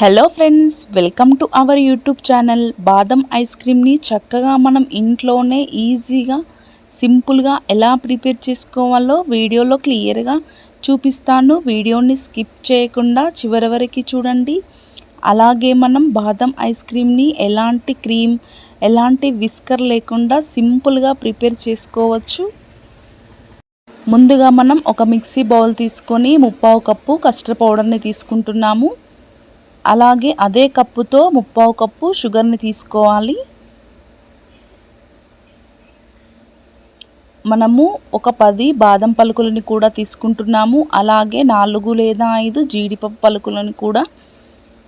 Hello friends welcome to our YouTube channel. బాదం ice క్రీమ్ని చక్కగా మనం ఇంట్లోనే ఈజీగా సింపుల్గా ఎలా ప్రిపేర్ చేసుకోవాలో వీడియోలో క్లియర్గా చూపిస్తాను. వీడియోని స్కిప్ చేయకుండా చివరి వరకు చూడండి. అలాగే మనం బాదం ఐస్ క్రీమ్ని ఎలాంటి క్రీమ్ ఎలాంటి విస్కర్ లేకుండా సింపుల్గా ప్రిపేర్ చేసుకోవచ్చు. ముందుగా మనం ఒక మిక్సీ బౌల్ తీసుకొని ముప్పావు కప్పు కస్టర్డ్ పౌడర్ని తీసుకుంటున్నాము. అలాగే అదే కప్పుతో ముప్పావు కప్పు షుగర్ని తీసుకోవాలి. మనము ఒక పది బాదం పలుకులని కూడా తీసుకుంటున్నాము. అలాగే నాలుగు లేదా ఐదు జీడిపప్పు పలుకులను కూడా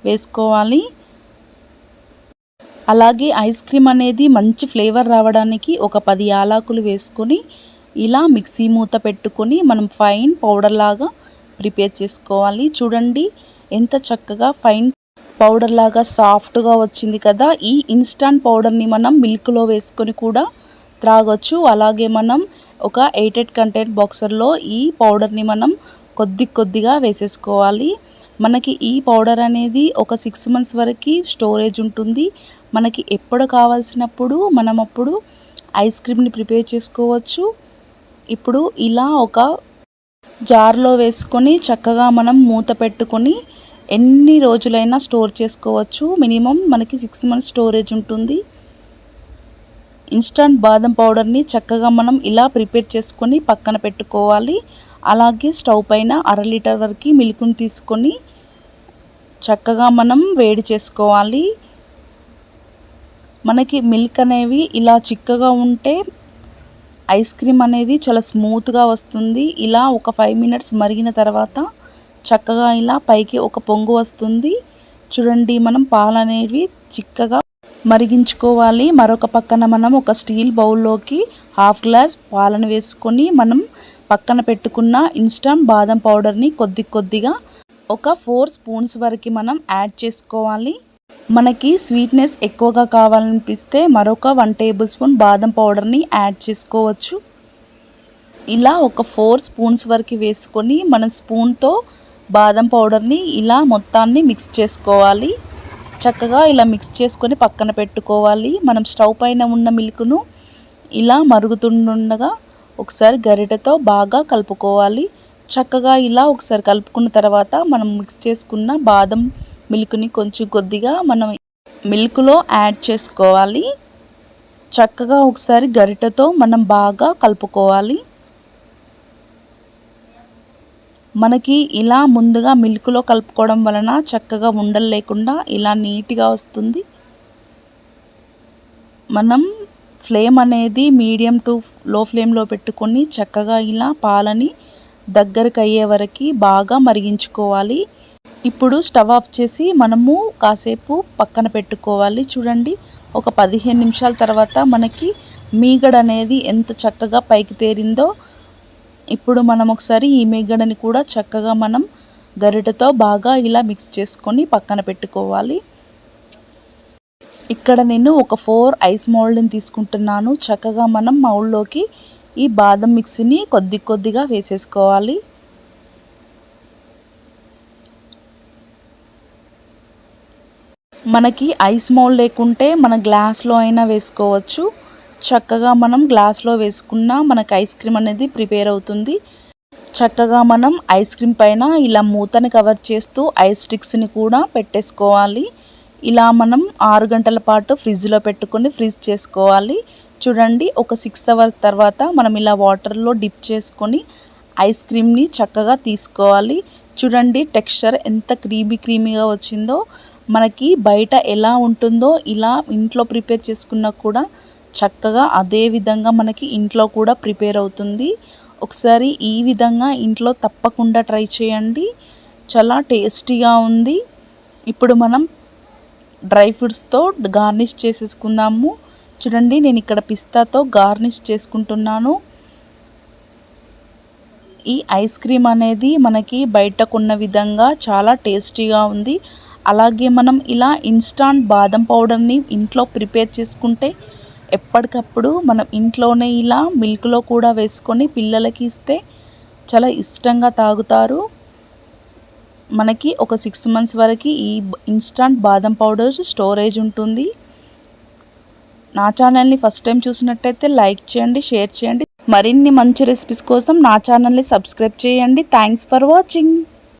వేసుకోవాలి. అలాగే ఐస్ క్రీమ్ అనేది మంచి ఫ్లేవర్ రావడానికి ఒక పది యాలకులు వేసుకొని ఇలా మిక్సీ మూత పెట్టుకొని మనం ఫైన్ పౌడర్ లాగా ప్రిపేర్ చేసుకోవాలి. చూడండి ఎంత చక్కగా ఫైన్ పౌడర్ లాగా సాఫ్ట్గా వచ్చింది కదా. ఈ ఇన్స్టాంట్ పౌడర్ని మనం మిల్క్లో వేసుకొని కూడా త్రాగొచ్చు. అలాగే మనం ఒక ఎయిటెడ్ కంటెంట్ బాక్సర్లో ఈ పౌడర్ని మనం కొద్ది కొద్దిగా వేసేసుకోవాలి. మనకి ఈ పౌడర్ అనేది ఒక సిక్స్ మంత్స్ వరకు స్టోరేజ్ ఉంటుంది. మనకి ఎప్పుడు కావాల్సినప్పుడు మనం అప్పుడు ఐస్ క్రీమ్ని ప్రిపేర్ చేసుకోవచ్చు. ఇప్పుడు ఇలా ఒక జార్లో వేసుకొని చక్కగా మనం మూత పెట్టుకొని ఎన్ని రోజులైనా స్టోర్ చేసుకోవచ్చు. మినిమం మనకి సిక్స్ మంత్స్ స్టోరేజ్ ఉంటుంది. ఇన్స్టంట్ బాదం పౌడర్ని చక్కగా మనం ఇలా ప్రిపేర్ చేసుకొని పక్కన పెట్టుకోవాలి. అలాగే స్టవ్ పైన అర లీటర్ వరకు మిల్క్ని తీసుకొని చక్కగా మనం వేడి చేసుకోవాలి. మనకి మిల్క్ అనేవి ఇలా చిక్కగా ఉంటే ఐస్ క్రీమ్ అనేది చాలా స్మూత్గా వస్తుంది. ఇలా ఒక ఫైవ్ మినిట్స్ మరిగిన తర్వాత చక్కగా ఇలా పైకి ఒక పొంగు వస్తుంది. చూడండి మనం పాలు అనేవి చిక్కగా మరిగించుకోవాలి. మరొక పక్కన మనం ఒక స్టీల్ బౌల్లోకి హాఫ్ గ్లాస్ పాలను వేసుకొని మనం పక్కన పెట్టుకున్న ఇన్స్టంట్ బాదం పౌడర్ని కొద్ది కొద్దిగా ఒక ఫోర్ స్పూన్స్ వరకు మనం యాడ్ చేసుకోవాలి. మనకి స్వీట్నెస్ ఎక్కువగా కావాలనిపిస్తే మరొక వన్ టేబుల్ స్పూన్ బాదం పౌడర్ని యాడ్ చేసుకోవచ్చు. ఇలా ఒక ఫోర్ స్పూన్స్ వరకు వేసుకొని మన స్పూన్తో బాదం పౌడర్ని ఇలా మొత్తాన్ని మిక్స్ చేసుకోవాలి. చక్కగా ఇలా మిక్స్ చేసుకొని పక్కన పెట్టుకోవాలి. మనం స్టవ్ పైన ఉన్న మిల్క్ను ఇలా మరుగుతుండగా ఒకసారి గరిటెతో బాగా కలుపుకోవాలి. చక్కగా ఇలా ఒకసారి కలుపుకున్న తర్వాత మనం మిక్స్ చేసుకున్న బాదం మిల్క్ని కొంచెం కొద్దిగా మనం మిల్క్లో యాడ్ చేసుకోవాలి. చక్కగా ఒకసారి గరిటతో మనం బాగా కలుపుకోవాలి. మనకి ఇలా ముందుగా మిల్క్లో కలుపుకోవడం వలన చక్కగా ఉండలు లేకుండా ఇలా నీట్గా వస్తుంది. మనం ఫ్లేమ్ అనేది మీడియం టు లో ఫ్లేమ్లో పెట్టుకొని చక్కగా ఇలా పాలని దగ్గరకు అయ్యే వరకు బాగా మరిగించుకోవాలి. ఇప్పుడు స్టవ్ ఆఫ్ చేసి మనము కాసేపు పక్కన పెట్టుకోవాలి. చూడండి ఒక పదిహేను నిమిషాల తర్వాత మనకి మీగడ అనేది ఎంత చక్కగా పైకి తేరిందో ఇప్పుడు మనం ఒకసారి ఈ మీగడని కూడా చక్కగా మనం గరిటెతో బాగా ఇలా మిక్స్ చేసుకొని పక్కన పెట్టుకోవాలి. ఇక్కడ నేను ఒక ఫోర్ ఐస్ మౌల్డ్ని తీసుకుంటున్నాను. చక్కగా మనం మౌల్డ్లోకి ఈ బాదం మిక్సీని కొద్ది కొద్దిగా వేసేసుకోవాలి. మనకి ఐస్ మౌల్డ్ లేకుంటే మన గ్లాస్లో అయినా వేసుకోవచ్చు. చక్కగా మనం గ్లాస్లో వేసుకున్న మనకు ఐస్ క్రీమ్ అనేది ప్రిపేర్ అవుతుంది. చక్కగా మనం ఐస్ క్రీమ్ పైన ఇలా మూతని కవర్ చేస్తూ ఐస్ స్టిక్స్ని కూడా పెట్టేసుకోవాలి. ఇలా మనం ఆరు గంటల పాటు ఫ్రిడ్జ్లో పెట్టుకొని ఫ్రిజ్ చేసుకోవాలి. చూడండి ఒక సిక్స్ అవర్స్ తర్వాత మనం ఇలా వాటర్లో డిప్ చేసుకొని ఐస్ క్రీమ్ని చక్కగా తీసుకోవాలి. చూడండి టెక్స్చర్ ఎంత క్రీమీ క్రీమీగా వచ్చిందో. మనకి బయట ఎలా ఉంటుందో ఇలా ఇంట్లో ప్రిపేర్ చేసుకున్నా కూడా చక్కగా అదే విధంగా మనకి ఇంట్లో కూడా ప్రిపేర్ అవుతుంది. ఒకసారి ఈ విధంగా ఇంట్లో తప్పకుండా ట్రై చేయండి. చాలా టేస్టీగా ఉంది. ఇప్పుడు మనం డ్రై ఫ్రూట్స్తో గార్నిష్ చేసేసుకుందాము. చూడండి నేను ఇక్కడ పిస్తాతో గార్నిష్ చేసుకుంటున్నాను. ఈ ఐస్ క్రీమ్ అనేది మనకి బయట కొన్న విధంగా చాలా టేస్టీగా ఉంది. అలాగే మనం ఇలా ఇన్స్టాంట్ బాదం పౌడర్ని ఇంట్లో ప్రిపేర్ చేసుకుంటే ఎప్పటికప్పుడు మనం ఇంట్లోనే ఇలా మిల్క్లో కూడా వేసుకొని పిల్లలకి ఇస్తే చాలా ఇష్టంగా తాగుతారు. మనకి ఒక సిక్స్ మంత్స్ వరకు ఈ ఇన్స్టాంట్ బాదం పౌడర్ స్టోరేజ్ ఉంటుంది. నా ఛానల్ని ఫస్ట్ టైం చూసినట్టయితే లైక్ చేయండి షేర్ చేయండి. మరిన్ని మంచి రెసిపీస్ కోసం నా ఛానల్ని సబ్స్క్రైబ్ చేయండి. Thanks for watching